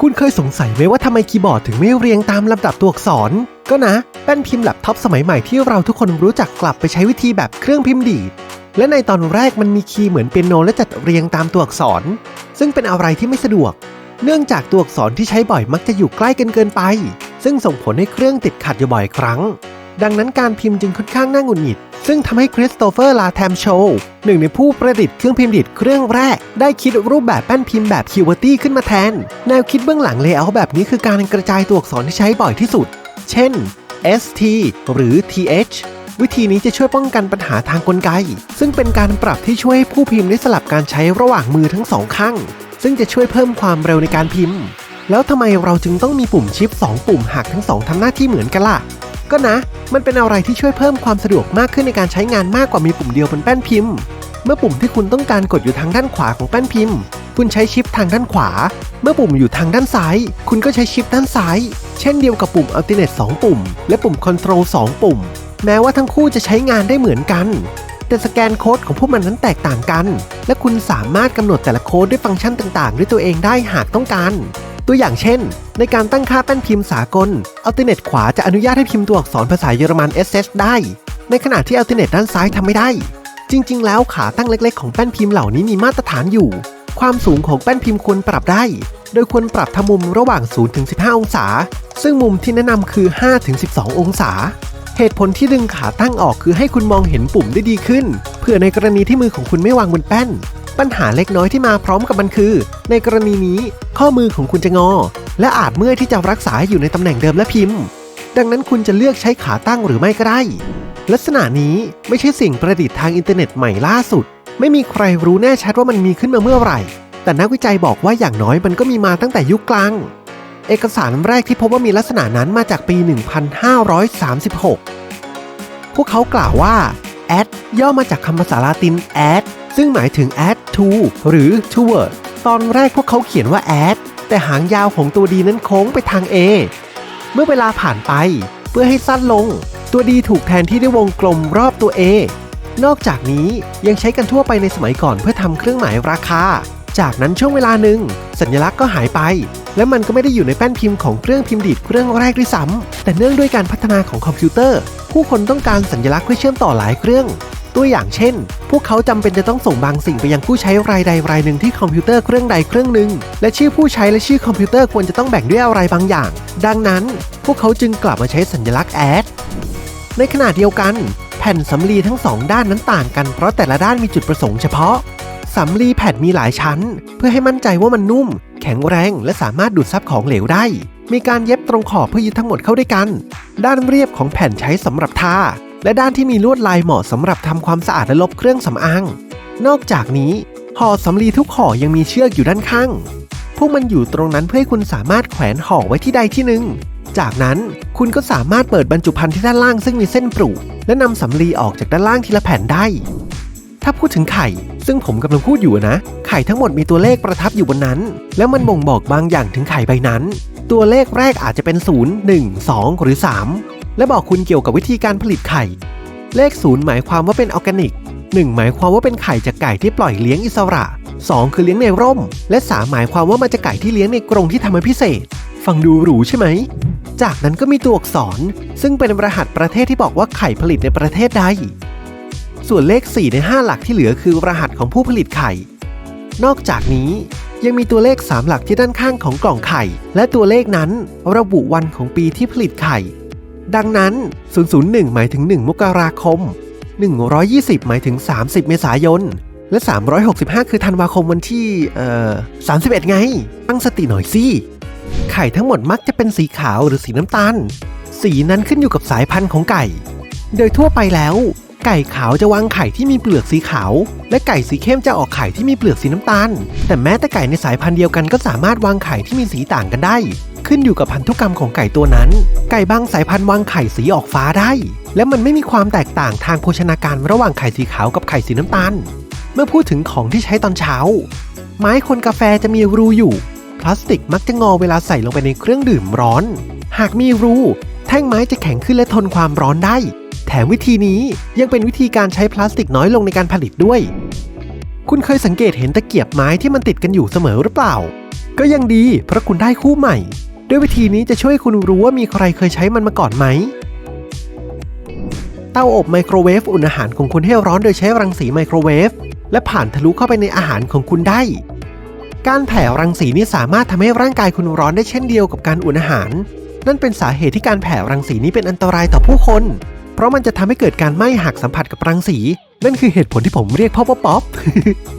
คุณเคยสงสัยไหมว่าทำไมคีย์บอร์ดถึงไม่เรียงตามลำดับตัวอักษร ก็นะแป้นพิมพ์แล็ปท็อปสมัยใหม่ที่เราทุกคนรู้จักกลับไปใช้วิธีแบบเครื่องพิมพ์ดีด และในตอนแรกมันมีคีย์เหมือนเปียโนและจัดเรียงตามตัวอักษร ซึ่งเป็นอะไรที่ไม่สะดวก เนื่องจากตัวอักษรที่ใช้บ่อยมักจะอยู่ใกล้กันเกินไป ซึ่งส่งผลให้เครื่องติดขัดอยู่บ่อยครั้ง ดังนั้นการพิมพ์จึงค่อนข้างน่าหงุดหงิด ซึ่งทำให้คริสโตเฟอร์ลาแทมโชว์หนึ่งในผู้ประดิษฐ์เครื่องพิมพ์ดีดเครื่องแรก ได้คิดรูปแบบแป้นพิมพ์แบบคิวเวอร์ตี้ขึ้นมาแทน แนวคิดเบื้องหลังเลเยอร์แบบนี้คือการกระจายตัวอักษรที่ใช้บ่อยที่สุด เช่น ST หรือ TH วิธีนี้จะช่วยป้องกันปัญหาทางกลไก ซึ่งเป็นการปรับที่ช่วยให้ผู้พิมพ์ได้สลับการใช้ระหว่างมือทั้งสองข้าง ซึ่งจะช่วยเพิ่มความเร็วในการพิมพ์ แล้วทำไมเราจึงต้องมีปุ่มชิป 2 ปุ่มหากทั้งสองทำหน้าที่เหมือนกันล่ะ ก็นะ มันเป็นอะไรที่ช่วยเพิ่มความสะดวกมากขึ้นในการใช้งานมากกว่ามีปุ่มเดียวบนแป้นพิมพ์ เมื่อปุ่มที่คุณต้องการกดอยู่ทางด้านขวาของแป้นพิมพ์ คุณใช้ชิปทางด้านขวา เมื่อปุ่มอยู่ทางด้านซ้าย คุณก็ใช้ชิปด้านซ้าย เช่นเดียวกับปุ่ม Alternate 2 ปุ่ม และปุ่ม Control 2 ปุ่ม แม้ว่าทั้งคู่จะใช้งานได้เหมือนกัน แต่สแกนโค้ดของพวกมันนั้นแตกต่างกัน และคุณสามารถกำหนดแต่ละโค้ดด้วยฟังก์ชันต่าง ๆ ด้วยตัวเองได้หากต้องการ ตัวอย่างเช่น ในการตั้งค่าแป้นพิมพ์สากล Alternate ขวาจะอนุญาตให้พิมพ์ตัวอักษรภาษาเยอรมัน SS ได้ ในขณะที่ Alternate ด้านซ้ายทำไม่ได้ จริง ๆ แล้วขาตั้งเล็ก ๆ ของแป้นพิมพ์เหล่านี้มีมาตรฐานอยู่ ความสูงของแป้นพิมพ์ควรปรับได้ โดยควรปรับทมุมระหว่าง 0-15 องศา ซึ่งมุมที่แนะนำคือ 5-12 องศาเหตุผลที่ดึงขาตั้งออกคือให้คุณมองเห็นปุ่มได้ดีขึ้น เพื่อในกรณีที่มือของคุณไม่วางบนแป้น ปัญหาเล็กน้อยที่มาพร้อมกับมันคือ ในกรณีนี้ ข้อมือของคุณจะงอ และอาจเมื่อยที่จะรักษาให้อยู่ในตำแหน่งเดิมและพิมพ์ ดังนั้นคุณจะเลือกใช้ขาตั้งหรือไม่ก็ได้ ลักษณะนี้ไม่ใช่สิ่งประดิษฐ์ทางอินเทอร์เน็ตใหม่ล่าสุด ไม่มีใครรู้แน่ชัดว่ามันมีขึ้นมาเมื่อไหร่ แต่นักวิจัยบอกว่าอย่างน้อยมันก็มีมาตั้งแต่ยุคกลาง เอกสารแรกที่พบว่ามีลักษณะนั้นมาจากปี 1536 พวกเขากล่าวว่า add ย่อมาจากคำภาษาลาติน add ซึ่งหมายถึง add to หรือ toward ตอนแรกพวกเขาเขียนว่า add แต่หางยาวของตัวดีนั้นโค้งไปทาง A เมื่อเวลาผ่านไปเพื่อให้สั้นลง ตัวดีถูกแทนที่ด้วยวงกลมรอบตัว A นอกจากนี้ยังใช้กันทั่วไปในสมัยก่อนเพื่อทำเครื่องหมายราคา จากนั้นช่วงเวลาหนึ่ง สัญลักษณ์ก็หายไป และมันก็ไม่ได้อยู่ในแป้นพิมพ์ของเครื่องพิมพ์ดีดเครื่องแรกด้วยซ้ำแต่เนื่องด้วยการพัฒนาของคอมพิวเตอร์ ผู้คนต้องการสัญลักษณ์เพื่อเชื่อมต่อหลายเครื่อง ตัวอย่างเช่น พวกเขาจำเป็นจะต้องส่งบางสิ่งไปยังผู้ใช้รายใดรายหนึ่งที่คอมพิวเตอร์เครื่องใดเครื่องหนึ่งและชื่อผู้ใช้และชื่อคอมพิวเตอร์ควรจะต้องแบ่งด้วยอะไรบางอย่าง ดังนั้น พวกเขาจึงกลับมาใช้สัญลักษณ์ add ในขณะเดียวกัน แผ่นสำลีทั้งสองด้านนั้นต่างกันเพราะแต่ละด้านมีจุดประสงค์เฉพาะสำลีแผ่นมีหลายชั้น เพื่อให้มั่นใจว่ามันนุ่ม แข็งแรง และสามารถดูดซับของเหลวได้ มีการเย็บตรงขอบเพื่อยึดทั้งหมดเข้าด้วยกัน ด้านเรียบของแผ่นใช้สำหรับทา และด้านที่มีลวดลายเหมาะสำหรับทำความสะอาดและลบเครื่องสำอาง นอกจากนี้ห่อสำลีทุกห่อยังมีเชือกอยู่ด้านข้าง พวกมันอยู่ตรงนั้นเพื่อให้คุณสามารถแขวนห่อไว้ที่ใดที่หนึ่ง จากนั้นคุณก็สามารถเปิดบรรจุภัณฑ์ที่ด้านล่างซึ่งมีเส้นปรุและนำสำลีออกจากด้านล่างทีละแผ่นได้ ถ้าพูดถึงไข่ ซึ่งผมกำลังพูดอยู่นะ ไข่ทั้งหมดมีตัวเลขประทับอยู่บนนั้น แล้วมันบ่งบอกบางอย่างถึงไข่ใบนั้น ตัวเลขแรกอาจจะเป็น 0 1 2 หรือ 3 และบอกคุณเกี่ยวกับวิธีการผลิตไข่ เลข 0 หมายความว่าเป็นออร์แกนิก 1 หมายความว่าเป็นไข่จากไก่ที่ปล่อยเลี้ยงอิสระ 2 คือเลี้ยงในร่ม และ 3 หมายความว่ามาจากไก่ที่เลี้ยงในกรงที่ทำมาพิเศษ ฟังดูหรูใช่ไหม จากนั้นก็มีตัวอักษร ซึ่งเป็นรหัสประเทศที่บอกว่าไข่ผลิตในประเทศใด ส่วนเลข 4 ใน 5 หลักที่เหลือคือรหัสของผู้ผลิตไข่ นอกจากนี้ยังมีตัวเลข 3 หลักที่ด้านข้างของกล่องไข่ และตัวเลขนั้นระบุวันของปีที่ผลิตไข่ ดังนั้น 001 หมายถึง 1 มกราคม 120 หมายถึง 30 เมษายน และ 365 คือธันวาคมวันที่ เอ่อ 31 ไง ตั้งสติหน่อยสิ ไข่ทั้งหมดมักจะเป็นสีขาวหรือสีน้ำตาล สีนั้นขึ้นอยู่กับสายพันธุ์ของไก่ โดยทั่วไปแล้ว ไก่ขาวจะวางไข่ที่มีเปลือกสีขาว และไก่สีเข้มจะออกไข่ที่มีเปลือกสีน้ำตาล แต่แม้แต่ไก่ในสายพันธุ์เดียวกันก็สามารถวางไข่ที่มีสีต่างกันได้ ขึ้นอยู่กับพันธุกรรมของไก่ตัวนั้น ไก่บางสายพันธุ์วางไข่สีออกฟ้าได้ และมันไม่มีความแตกต่างทางโภชนาการระหว่างไข่สีขาวกับไข่สีน้ำตาล เมื่อพูดถึงของที่ใช้ตอนเช้า ไม้คนกาแฟจะมีรูอยู่ พลาสติกมักจะงอเวลาใส่ลงไปในเครื่องดื่มร้อน หากมีรู แท่งไม้จะแข็งขึ้นและทนความร้อนได้ แถมวิธีนี้ยังเป็นวิธีการใช้พลาสติกน้อยลงในการผลิตด้วย คุณเคยสังเกตเห็นตะเกียบไม้ที่มันติดกันอยู่เสมอหรือเปล่าก็ยังดีเพราะคุณได้คู่ใหม่ ด้วยวิธีนี้จะช่วยคุณรู้ว่ามีใครเคยใช้มันมาก่อนไหม เตาอบไมโครเวฟอุ่นอาหารของคุณให้ร้อนโดยใช้รังสีไมโครเวฟและผ่านทะลุเข้าไปในอาหารของคุณได้ การแผ่รังสีนี้สามารถทำให้ร่างกายคุณร้อนได้เช่นเดียวกับการอุ่นอาหาร นั่นเป็นสาเหตุที่การแผ่รังสีนี้เป็นอันตรายต่อผู้คน เพราะมันจะทำให้เกิดการไหม้หากสัมผัสกับรังสี นั่นคือเหตุผลที่ผมเรียกพ่อป๊อปป๊อป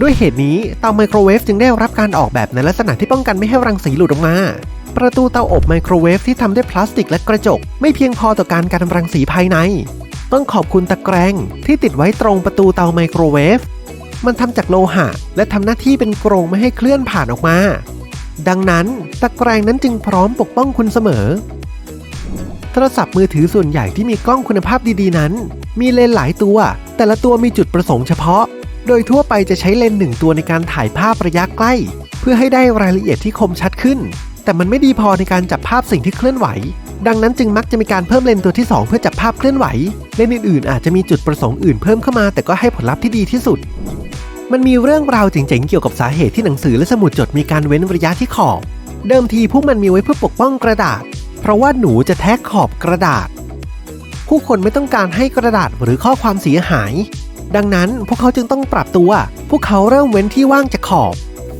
ด้วยเหตุนี้เตาไมโครเวฟจึงได้รับการออกแบบในลักษณะที่ป้องกันไม่ให้รังสีหลุดออกมา ประตูเตาอบไมโครเวฟที่ทำด้วยพลาสติกและกระจก ไม่เพียงพอต่อการกันรังสีภายใน ต้องขอบคุณตะแกรงที่ติดไว้ตรงประตูเตาไมโครเวฟ มันทำจากโลหะ และทำหน้าที่เป็นกรงไม่ให้เคลื่อนผ่านออกมา ดังนั้นตะแกรงนั้นจึงพร้อมปกป้องคุณเสมอ โทรศัพท์มือถือส่วนใหญ่ที่มีกล้องคุณภาพดีๆนั้น มีเลนส์หลายตัว แต่ละตัวมีจุดประสงค์เฉพาะ โดยทั่วไปจะใช้เลนส์หนึ่งตัวในการถ่ายภาพระยะใกล้ เพื่อให้ได้รายละเอียดที่คมชัดขึ้น แต่มันไม่ดีพอในการจับภาพสิ่งที่เคลื่อนไหว ดังนั้นจึงมักจะมีการเพิ่มเลนส์ตัวที่ 2 เพื่อจับภาพเคลื่อนไหว เลนส์อื่นๆ อาจจะมีจุดประสงค์อื่นเพิ่มเข้ามา แต่ก็ให้ผลลัพธ์ที่ดีที่สุด มันมีเรื่องราวเจ๋งๆ เกี่ยวกับสาเหตุที่หนังสือและสมุดจดมีการเว้นระยะที่ขอบ เดิมทีพวกมันมีไว้เพื่อปกป้องกระดาษ เพราะว่าหนูจะแทะขอบกระดาษ ผู้คนไม่ต้องการให้กระดาษหรือข้อความเสียหาย ดังนั้นพวกเขาจึงต้องปรับตัว พวกเขาเริ่มเว้นที่ว่างจากขอบ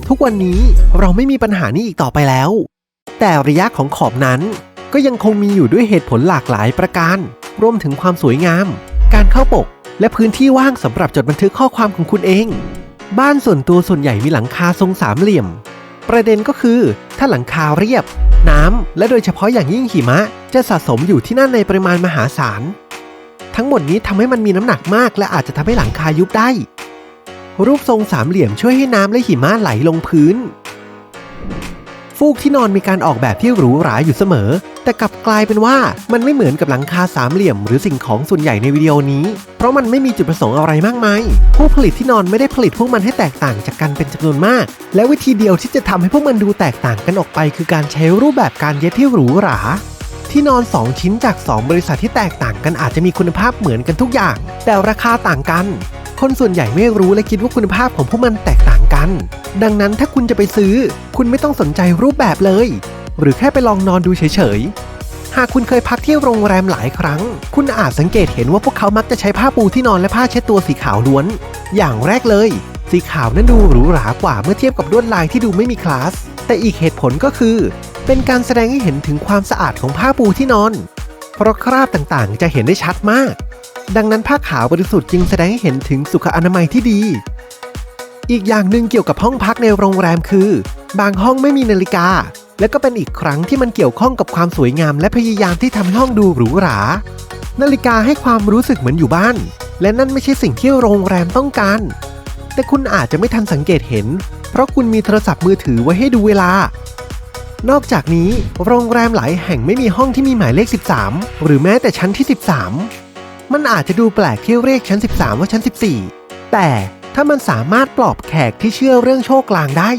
ทุกวันนี้เราไม่มีปัญหานี้อีกต่อไปแล้ว แต่ระยะของขอบนั้น ก็ยังคงมีอยู่ด้วยเหตุผลหลากหลายประการ รวมถึงความสวยงาม การเข้าปก และพื้นที่ว่างสำหรับจดบันทึกข้อความของคุณเอง บ้านส่วนตัวส่วนใหญ่มีหลังคาทรงสามเหลี่ยม ประเด็นก็คือ ถ้าหลังคาเรียบ น้ำและโดยเฉพาะอย่างยิ่งหิมะ จะสะสมอยู่ที่นั่นในปริมาณมหาศาลทั้งหมดนี้ทำให้มันมีน้ำหนักมาก และอาจจะทำให้หลังคายุบได้ รูปทรงสามเหลี่ยมช่วยให้น้ำและหิมะไหลลงพื้น ฟูกที่นอนมีการออกแบบที่หรูหราอยู่เสมอ แต่กลับกลายเป็นว่ามันไม่เหมือนกับหลังคาสามเหลี่ยม หรือสิ่งของส่วนใหญ่ในวิดีโอนี้ เพราะมันไม่มีจุดประสงค์อะไรมากมาย ผู้ผลิตที่นอนไม่ได้ผลิตพวกมันให้แตกต่างจากกันเป็นจำนวนมาก และวิธีเดียวที่จะทำให้พวกมันดูแตกต่างกันออกไป คือการใช้รูปแบบการเย็บที่หรูหราที่นอน 2 ชิ้นจาก 2 บริษัทที่แตกต่างกันอาจจะมีคุณภาพเหมือนกันทุกอย่าง แต่ราคาต่างกัน คนส่วนใหญ่ไม่รู้และคิดว่าคุณภาพของพวกมันแตกต่างกัน ดังนั้นถ้าคุณจะไปซื้อ คุณไม่ต้องสนใจรูปแบบเลย หรือแค่ไปลองนอนดูเฉยๆ หากคุณเคยพักที่โรงแรมหลายครั้ง คุณอาจสังเกตเห็นว่าพวกเขามักจะใช้ผ้าปูที่นอนและผ้าเช็ดตัวสีขาวล้วน อย่างแรกเลย สีขาวนั้นดูหรูหรากว่าเมื่อเทียบกับลวดลายที่ดูไม่มีคลาส แต่อีกเหตุผลก็คือ เป็นการแสดงให้เห็นถึงความสะอาดของผ้าปูที่นอน เพราะคราบต่างๆ จะเห็นได้ชัดมาก ดังนั้นผ้าขาวบริสุทธิ์จึงแสดงให้เห็นถึงสุขอนามัยที่ดี อีกอย่างหนึ่งเกี่ยวกับห้องพักในโรงแรมคือ บางห้องไม่มีนาฬิกา และก็เป็นอีกครั้งที่มันเกี่ยวข้องกับความสวยงาม และพยายามที่ทำให้ห้องดูหรูหรา นาฬิกาให้ความรู้สึกเหมือนอยู่บ้าน และนั่นไม่ใช่สิ่งที่โรงแรมต้องการ แต่คุณอาจจะไม่ทันสังเกตเห็น เพราะคุณมีโทรศัพท์มือถือไว้ให้ดูเวลานอกจากนี้ โรงแรมหลายแห่งไม่มีห้องที่มีหมายเลข 13 หรือแม้แต่ชั้นที่ 13 มันอาจจะดูแปลกที่เรียกชั้น 13 ว่าชั้น 14 แต่ถ้ามันสามารถปลอบแขกที่เชื่อเรื่องโชคลางได้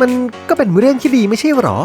มันก็เป็นเรื่องที่ดีไม่ใช่หรอ